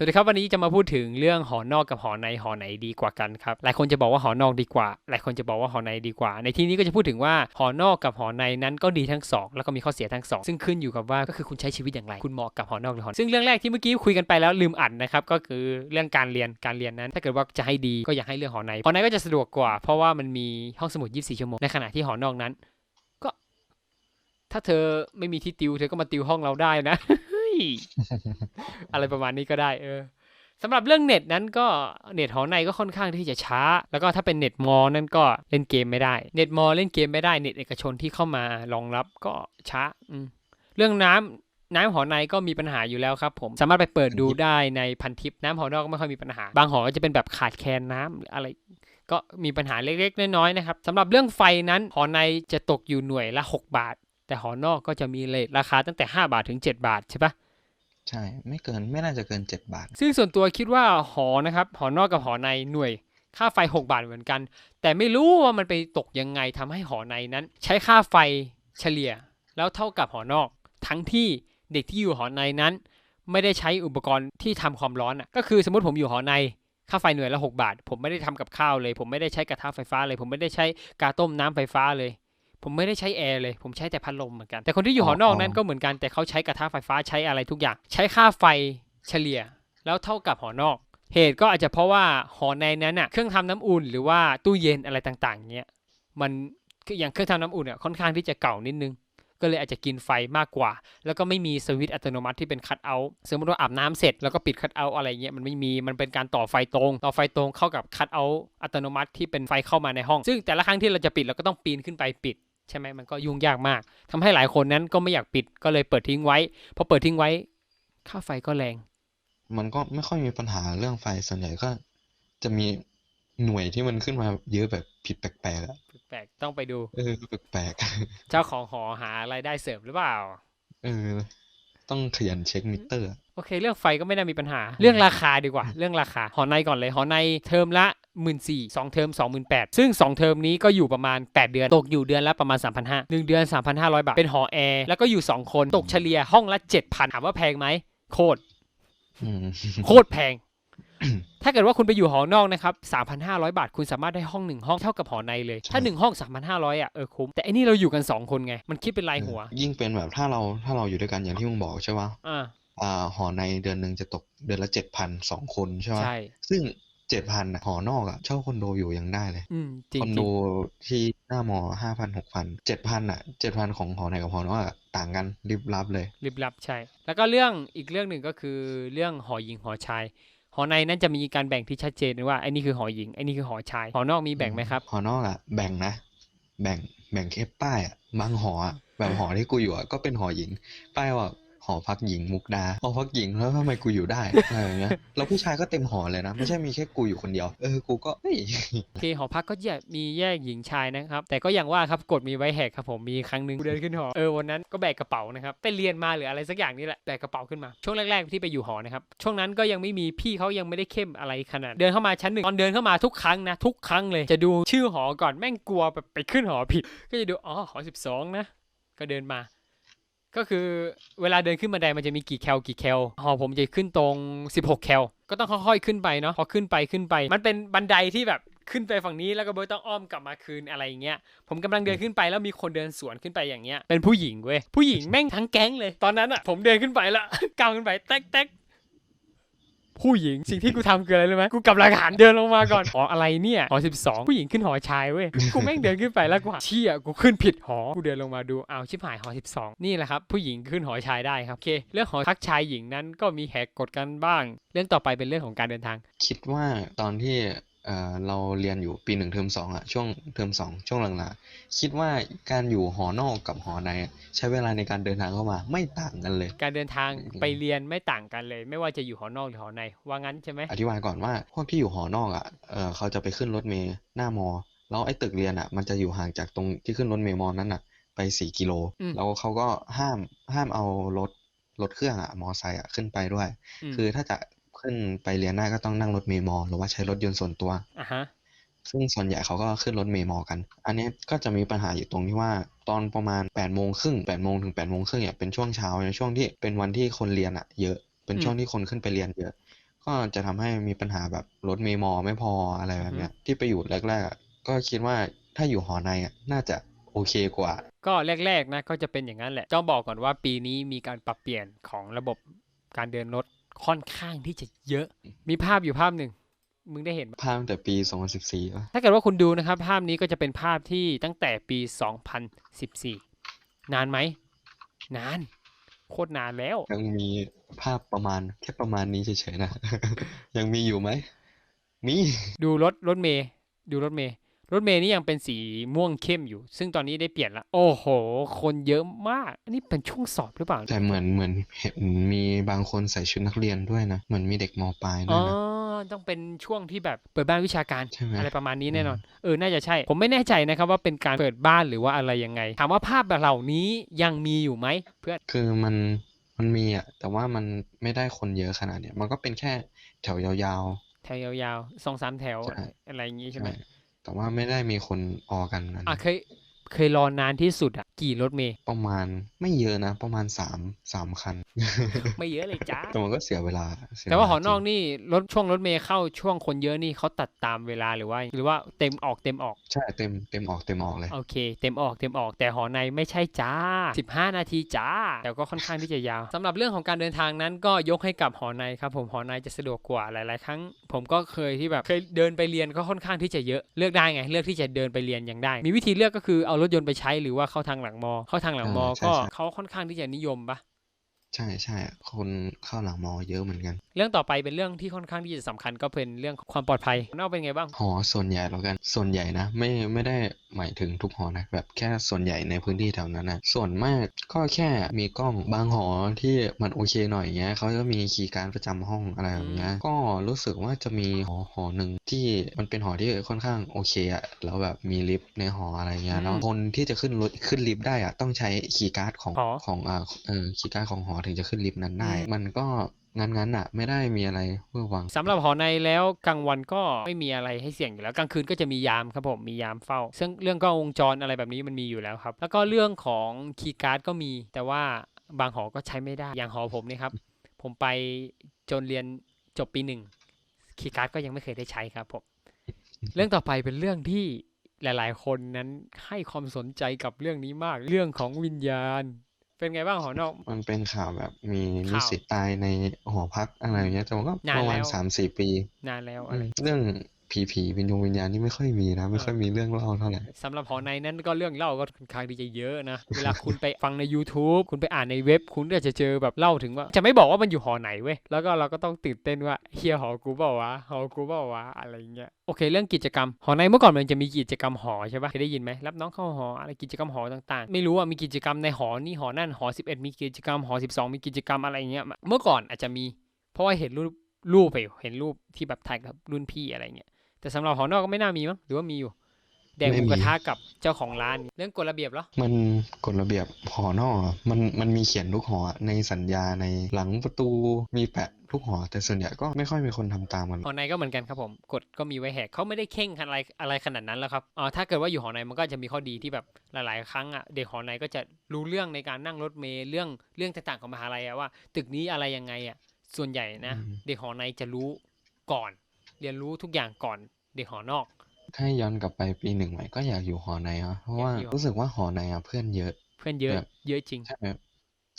สวัสดีครับวันนี้จะมาพูดถึงเรื่องหอนอกกับหอในหอไหนดีกว่ากันครับหลายคนจะบอกว่าหอนอกดีกว่า หลายคนจะบอกว่าหอในดีกว่า ในที่นี้ก็จะพูดถึงว่าหอนอกกับหอในนั้นก็ดีทั้งสองแล้วก็มีข้อเสียทั้งสองซึ่งขึ้นอยู่กับว่าก็คือคุณใช้ชีวิตอย่างไร คุณเหมาะกับหอนอกหรือหอในซึ่งเรื่องแรกที่เมื่อกี้คุยกันไปแล้วลืมอัดนะครับก็คือเรื่องการเรียนการเรียนนั้น ถ้าเกิดว่าจะให้ดีก็อยากให้เรื่องหอในหอในก็จะสะดวกกว่า เพราะว่ามันมีห้องสมุด 24 ชั่วโมงในขณะที่หอนอกนั้น ก็ ถ้าเธอไม่มีที่ติวเธอก็มาติวห้องเราได้นะ อะไรประมาณนี้ก็ได้เออสำหรับเรื่องเน็ตนั้นก็เน็ตหอในก็ค่อนข้างที่จะช้า แล้วก็ถ้าเป็นเน็ตมอนั่นก็เล่นเกมไม่ได้ เน็ตมอเล่นเกมไม่ได้เน็ตเอกชนที่เข้ามารองรับก็ช้าเรื่องน้ำน้ำหอในก็มีปัญหาอยู่แล้วครับ ผมสามารถไปเปิดดูได้ในพันทิปน้ำหอนอกก็ไม่ค่อยมีปัญหา บางหอก็จะเป็นแบบขาดแคลนน้ำหรืออะไร ก็มีปัญหาเล็กๆน้อยๆนะครับสำหรับเรื่องไฟนั้นหอในจะตกอยู่หน่วยละ 6 บาท แต่หอนอกก็จะมีเลทราคาตั้งแต่ 5 บาทถึง 7 บาทใช่ปะ ใช่ ไม่เกินไม่น่าจะเกินเจ็ดบาท ซึ่งส่วนตัวคิดว่าหอนะครับ หอนอกกับหอในหน่วย ค่าไฟ 6 บาทเหมือนกัน แต่ไม่รู้ว่ามันไปตกยังไงทำให้หอในนั้น ใช้ค่าไฟเฉลี่ย แล้วเท่ากับหอนอก ทั้งที่เด็กที่อยู่หอในนั้น ไม่ได้ใช้อุปกรณ์ที่ทำความร้อนอะก็คือสมมติผมอยู่หอในค่าไฟหน่วยละ 6 บาท ผมไม่ได้ทำกับข้าวเลย ผมไม่ได้ใช้กระทะไฟฟ้าเลย ผมไม่ได้ใช้กาต้มน้ำไฟฟ้าเลย ผมไม่ได้ใช้แอร์เลย ผมใช้แต่พัดลมเหมือนกัน แต่คนที่อยู่หอนอกนั้นก็เหมือนกัน แต่เขาใช้กระทะไฟฟ้าใช้อะไรทุกอย่าง ใช้ค่าไฟเฉลี่ย แล้วเท่ากับหอนอก เหตุก็อาจจะเพราะว่าหอในนั้นน่ะ เครื่องทำน้ำอุ่นหรือว่าตู้เย็นอะไรต่างๆเนี้ย มันคืออย่างเครื่องทำน้ำอุ่นอะค่อนข้างที่จะเก่านิดนึง ก็เลยอาจจะกินไฟมากกว่า แล้วก็ไม่มีสวิตช์อัตโนมัติที่เป็นคัตเอาท์ สมมติว่าอาบน้ำเสร็จแล้วก็ปิดคัตเอาท์อะไรเงี้ยมันไม่มี มันเป็นการต่อไฟตรง ต่อไฟตรงเข้ากับคัตเอาท์อัตโนมัติที่เป็นไฟเข้ามาในห้อง ซึ่งแต่ละครั้งที่เราจะปิดเราก็ต้องปีนขึ้นไปปิด ใช่ไหมมันก็ยุ่งยากมากทำให้หลายคนนั้นก็ไม่อยากปิดก็เลยเปิดทิ้งไว้พอเปิดทิ้งไว้ ค่าไฟก็แรง มันก็ไม่ค่อยมีปัญหาเรื่องไฟส่วนใหญ่ก็ จะมีหน่วยที่มันขึ้นมาเยอะแบบผิดแปลกๆอะแปลกๆต้องไปดูเออแปลกเจ้าของหอหารายได้เสริมหรือเปล่าๆเออต้องขยันเช็คมิเตอร์อะโอเค เรื่องไฟก็ไม่ได้มีปัญหา เรื่องราคาดีกว่า เรื่องราคา หอในก่อนเลย หอในเทอมละ 1 4ื่นสองเทอม2 8 0 0 0 ซึ่ง 2 เทอมนี้ก็อยู่ประมาณ 8 เดือน ตกอยู่เดือนละประมาณ 3 5 0 0 1 เดือน 3,500 บาท เป็นหอแอร์ แล้วก็อยู่ 2 คน ตกเฉลี่ยห้องละ 7,000 ถามว่าแพงไหม โคตรอืมโคตรแพง ถ้าเกิดว่าคุณไปอยู่หอนอกนะครับ 3,500 บาท คุณสามารถได้ห้องหนึ่งห้องเท่ากับหอในเลย ถ้าหนึ่งห้อง 3,500 อะ เออคุ้ม แต่อันนี้เราอยู่กัน 2 คนไง มันคิดเป็นรายหัว ยิ่งเป็นแบบถ้าเราถ้าเราอยู่ด้วยกันอย่างที่มึงบอกใช่ปะอ่าอ่าหอในเดือนหนึ่งจะตกเดือนละเจ็ดพันสองคนใช่ปะใช่ ซึ่ง เจ็ดพันหอนอกอะเช่าคอนโดอยู่ยังได้เลยอืมจริงคอนจโดริงที่หน้ามอห้าพันหกพันเจ็ดพันอะเจ็ดพันของหอในกับหอนอกอะต่างกันริบลับเลยลิบลับใช่ แล้วก็เรื่องอีกเรื่องหนึ่งก็คือเรื่องหอหญิงหอชายหอในนั้นจะมีการแบ่งที่ชัดเจนว่าไอ้นี่คือหอหญิงไอ้นี่คือหอชายหอนอกมีแบ่งไหมครับหอนอกอะแบ่งนะ แบ่งแบ่งแค่ป้ายอะบางหออะแบบหอที่กูอยู่อะก็เป็นหอหญิง ป้ายว่า หอพักหญิงมุกดาหอพักหญิงแล้วทำไมกูอยู่ได้อะไรอย่างเงี้ยแล้วผู้ชายก็เต็มหอเลยนะไม่ใช่มีแค่กูอยู่คนเดียวเออกูก็เฮ้ยโอเคหอพักก็แยกมีแยกหญิงชายนะครับ แต่ก็อย่างว่าครับกฎมีไว้แหกครับผมมีครั้งหนึ่งเดินขึ้นหอเออวันนั้นก็แบกกระเป๋านะครับไปเรียนมาหรืออะไรสักอย่างนี่แหละแบกกระเป๋าขึ้นมาช่วงแรกๆที่ไปอยู่หอนะครับช่วงนั้นก็ยังไม่มีพี่เขายังไม่ได้เข้มอะไรขนาด เดินเข้ามาชั้นหนึ่งตอนเดินเข้ามาทุกครั้งนะทุกครั้งเลยจะดูชื่อหอก่อนแม่งกลัวแบบไปขึ้นหอผิด ก็จะดูอ๋อหอสิบสองนะก็เดินมา ก็คือเวลาเดินขึ้นบันไดมันจะมีกี่แคลกี่แคลหอผมจะขึ้นตรง 16 แคลก็ต้องค่อยๆขึ้นไปเนาะพอขึ้นไปขึ้นไป มันเป็นบันไดที่แบบขึ้นไปฝั่งนี้แล้วก็เบิร์ตต้องอ้อมกลับมาคืนอะไรอย่างเงี้ย ผมกำลังเดินขึ้นไปแล้วมีคนเดินสวนขึ้นไปอย่างเงี้ย เป็นผู้หญิงเว้ย ผู้หญิงแม่งทั้งแก๊งเลย ตอนนั้นอะผมเดินขึ้นไปแล้วก้าวขึ้นไปแต๊กแต๊ก ผู้หญิงสิ่งที่กูทำคืออะไรรู้ไหมกูกำลังหันเดินลงมาก่อนหออะไรเนี่ยหอสิบสองผู้หญิงขึ้นหอชายเว้ยกูแม่งเดินขึ้นไปแล้วกูหาเชี่ยกูขึ้นผิดหอกูเดินลงมาดูอ้าวชิบหายหอสิบสองนี่แหละครับผู้หญิงขึ้นหอชายได้ครับโอเคเรื่องหอพักชายหญิงนั้นก็มีแหกกฎกันบ้าง เรื่องต่อไปเป็นเรื่องของการเดินทาง คิดว่าตอนที่ เอ่อเราเรียนอยู่ปีหนึ่งเทอมสองอะช่วงเทอมสองช่วงหลังๆคิดว่าการอยู่หอนอกกับหอในอะใช้เวลาในการเดินทางเข้ามาไม่ต่างกันเลย การเดินทางไปเรียนไม่ต่างกันเลย ไม่ว่าจะอยู่หอนอกหรือหอใน ว่างั้นใช่ไหมอธิบายก่อนว่าพวกที่อยู่หอนอกอะเออเขาจะไปขึ้นรถเมล์หน้ามอ แล้วไอ้ตึกเรียนอะมันจะอยู่ห่างจากตรงที่ขึ้นรถเมล์มอนั้นอะไปสี่กิโลแล้วเขาก็ห้ามห้ามเอารถรถเครื่องอะมอไซค์อะขึ้นไปด้วยมคือถ้าจะ ขึ้นไปเรียนได้ก็ต้องนั่งรถเมล์มอหรือว่าใช้รถยนต์ส่วนตัวอะฮะซึ่งส่วนใหญ่เขาก็ขึ้นรถเมล์มอกัน อันเนี้ยก็จะมีปัญหาอยู่ตรงที่ว่าตอนประมาณ8ปดโมงครึ่งแปดโมงถึง8ปดโมงครึ่งเนี่ยเป็นช่วงเช้าในช่วงที่เป็นวันที่คนเรียนอะเยอะ เป็นช่วงที่คนขึ้นไปเรียนเยอะ ก็จะทำให้มีปัญหาแบบรถเมล์มอไม่พออะไรแบบเนี้ยที่ไปอยู่แรกๆอะก็คิดว่าถ้าอยู่หอในอะน่าจะโอเคกว่า ก็แรกๆนะก็จะเป็นอย่างนั้นแหละต้องบอกก่อนว่าปีนี้มีการปรับเปลี่ยนของระบบการเดินรถ ค่อนข้างที่จะเยอะ มีภาพอยู่ภาพหนึ่ง มึงได้เห็นปะภาพตั้งแต่ปี 2014ป่ะถ้าเกิดว่าคุณดูนะครับ ภาพนี้ก็จะเป็นภาพที่ตั้งแต่ปี 2014 นานไหม นาน โคตรนานแล้ว ยังมีภาพประมาณแค่ประมาณนี้เฉยๆนะ ยังมีอยู่ไหม มี ดูรถรถเมย์ดูรถเมย์ รถเมย์นี่ยังเป็นสีม่วงเข้มอยู่ ซึ่งตอนนี้ได้เปลี่ยนละ โอ้โห คนเยอะมาก อันนี้เป็นช่วงสอบหรือเปล่า แต่เหมือนเหมือนเห็นมีบางคนใส่ชุดนักเรียนด้วยนะ เหมือนมีเด็กมปลายด้อ๋วอยนะต้องเป็นช่วงที่แบบเปิดบ้านวิชาการใช่ไหมอะไรประมาณนี้แน่นอนอืมเออ น่าจะใช่ ผมไม่แน่ใจนะครับว่าเป็นการเปิดบ้านหรือว่าอะไรยังไง ถามว่าภาพแบบเหล่านี้ยังมีอยู่ไหมเพื่อน คือมันมันมีอะ แต่ว่ามันไม่ได้คนเยอะขนาดเนี้ย มันก็เป็นแค่แถวยาวแถวยาวๆสองสามแถวใช่อะไรอย่างงี้ๆใช่ไหมใช่ แต่ว่าไม่ได้มีคนออกันนั้นอะเคย เคยรอนานที่สุดอะกี่รถเมย์ประมาณไม่เยอะนะ ประมาณสามสามคัน ไม่เยอะเลยจ้าแต่มันก็เสียเวลาเสียแต่ว่าเลหอนอกจริงนี่รถช่วงรถเมย์เข้าช่วงคนเยอะนี่เขาตัดตามเวลาหรือว่า หรือว่าเต็มออกเต็มออกใช่เต็มเต็มออกเต็มออกเลยโอเค เต็มออกเต็มออกแต่หอในไม่ใช่จ้า 15 นาทีจ้า แต่ก็ค่อนข้างที่จะยาวสำหรับเรื่องของการเดินทางนั้นก็ยกให้กับหอในครับผมหอในจะสะดวกกว่าหลาย ๆ ครั้ง ผมก็เคยที่แบบเคยเดินไปเรียนก็ค่อนข้างที่จะเยอะเลือกได้ไง เลือกที่จะเดินไปเรียนยังได้ มีวิธีเลือกก็คือเอารถยนต์ไปใช้หรือว่าเข้าทางหลังมอ เข้าทางหลังมออ่าใช่ก็ใช่เขาค่อนข้างที่จะนิยมปะใช่ใช่คนเข้าหลังมอเยอะเหมือนกัน เรื่องต่อไปเป็นเรื่องที่ค่อนข้างที่จะสำคัญก็เป็นเรื่องของความปลอดภัยนอกเป็นไงบ้างหอส่วนใหญ่แล้วกัน ส่วนใหญ่นะ ไม่ไม่ได้ หมายถึงทุกหอนะแบบแค่ส่วนใหญ่ในพื้นที่แถวนั้นนะส่วนมากก็แค่มีกล้องบางหอที่มันโอเคหน่อยเงี้ยเขาจะมีคีย์การ์ดประจำห้องอะไรแบบเนี้ยก็รู้สึกว่าจะมีหอหอหนึ่งที่มันเป็นหอที่ค่อนข้างโอเคอะแล้วแบบมีลิฟต์ในหออะไรเงี้ยแล้วคนที่จะขึ้นรถขึ้นลิฟต์ได้อะต้องใช้คีย์การ์ดของหอของอ่าเออคีย์การ์ดของหอถึงจะขึ้นลิฟต์นั้นได้ มันก็ งั้นๆอะไม่ได้มีอะไรเวอร์วังสำหรับหอในแล้วกลางวันก็ไม่มีอะไรให้เสี่ยงอยู่แล้วกลางคืนก็จะมียามครับผมมียามเฝ้า ซึ่งเรื่องกล้องวงจรอะไรแบบนี้มันมีอยู่แล้วครับ แล้วก็เรื่องของคีย์การ์ดก็มี แต่ว่าบางหอก็ใช้ไม่ได้อย่างหอผมเนี่ยครับ ผมไปจนเรียนจบปีหนึ่งคีย์การ์ดก็ยังไม่เคยได้ใช้ครับผมเรื่องต่อไปเป็นเรื่องที่หลาย ๆ คนนั้นให้ความสนใจกับเรื่องนี้มาก เรื่องของวิญญาณ เป็นไงบ้างหอนอก มันเป็นข่าวแบบมีข่าวนิสิตตายในหอพักอะไรอย่างเงี้ยแต่มันก็นานประมาณแล้วสามสี่ปี นานแล้วอือะไรมเรื่อง ผีผีวิญญาณวิญญาณนี่ไม่ค่อยมีนะ ไม่ค่อยมีเรื่องเล่าเท่าไหร่สำหรับหอในนั้นก็เรื่องเล่าก็ค่อนข้างที่จะเยอะนะ เวลาคุณไปฟังใน YouTube คุณไปอ่านในเว็บ คุณก็จะเจอแบบเล่าถึงว่า จะไม่บอกว่ามันอยู่หอไหนเว้ย แล้วก็เราก็ต้องตื่นเต้นว่าเฮียหอกูเปล่าวะหอกูเปล่าวะอะไรเงี้ย โอเคเรื่องกิจกรรม หอในเมื่อก่อนมันจะมีกิจกรรมหอใช่ปะเคยได้ยินไหมรับน้องเข้าหออะไรกิจกรรมหอต่างๆ ไม่รู้ว่ามีกิจกรรมในหอนี่หอนั่นหอ 11 มีกิจกรรมหอ 12 มีกิจกรรมอะไรเงี้ย เมื่อก่อนอาจจะมี เพราะว่าเห็นรูปรูปไปอยู่เห็นรูปที่แบบถ่ายกับรุ่นพี่อะไรเงี้ย แต่สำหรับหอนอกก็ไม่น่ามีมั้งหรือว่ามีอยู่แดกหไม่มูมีกระทะกับเจ้าของร้าน เรื่องกฎระเบียบเหรอ มันกฎระเบียบหอนอกอะมันมันมีเขียนทุกหออะในสัญญาในหลังประตูมีแปะทุกหอ แต่ส่วนใหญ่ก็ไม่ค่อยมีคนทำตามกันหอในก็เหมือนกันครับผมกฎก็มีไว้แหกเขาไม่ได้เข่งอะไรอะไรขนาดนั้นแล้วครับอ๋อถ้าเกิดว่าอยู่หอในมันก็จะมีข้อดีที่แบบหลาย ๆ ครั้งอะเด็กหอในก็จะรู้เรื่องในการนั่งรถเมล์เรื่องเรื่องต่างๆของมหาลัยอะว่า ตึกนี้อะไรยังไงอะส่วนใหญ่นะอืมเด็กหอในจะรู้ก่อน เรียนรู้ทุกอย่างก่อน เด็กหอนอก ถ้าย้อนกลับไปปีหนึ่งใหม่ก็อยากอยู่หอในอะเพราะว่าอยากอยู่ รู้สึกว่าหอในอะเพื่อนเยอะ เพื่อนเยอะ แบบ เยอะจริง ใช่แบบ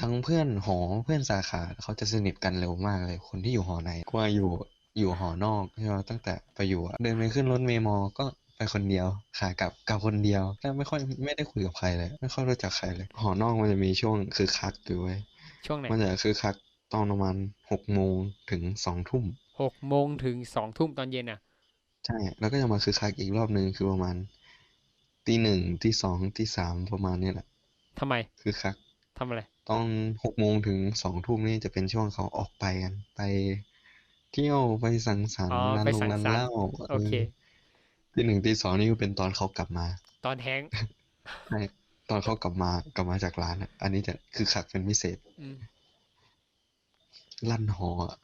ทั้งเพื่อนหอเพื่อนสาขาเขาจะสนิทกันเร็วมากเลย คนที่อยู่หอในกว่าอยู่อยู่หอนอกใช่ไหมตั้งแต่ไปอยู่อะเดินไปขึ้นรถเมล์มอก็ไปคนเดียวขากลับกลับคนเดียวแทบไม่ค่อยไม่ได้คุยกับใครเลย ไม่ค่อยรู้จักใครเลย หอนอกมันจะมีช่วงคือคักอยู่เว้ยช่วงไหนมันจะคือคักตอนประมาณหกโมงถึงสองทุ่ม หกโมงถึงสองทุ่มตอนเย็นอะใช่แล้วก็จะมาคือคักอีกรอบหนึ่งคือประมาณตีหนึ่งตีสองตีสามประมาณเนี้ยแหละทำไมคือคักทำอะไรตอนหกโมงถึงสองทุ่มนี่จะเป็นช่วงเขาออกไปกันไปเที่ยวไปสังสรรอ๋ค์อร้านไปลงสังร้านสรรเหค์ล้าโอเคตีหนึ่งตีสองนี่ก็เป็นตอนเขากลับมา ตอนแท้งใช่ตอนเขากลับมากลับมาจากร้านอะอันนี้จะคือคักเป็นพิเศษอืมลั่นหออะ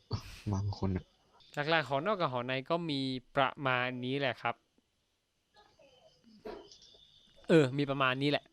บางคนอะ หลักๆหอนอกกับหอในก็มีประมาณนี้แหละครับ เออ มีประมาณนี้แหละ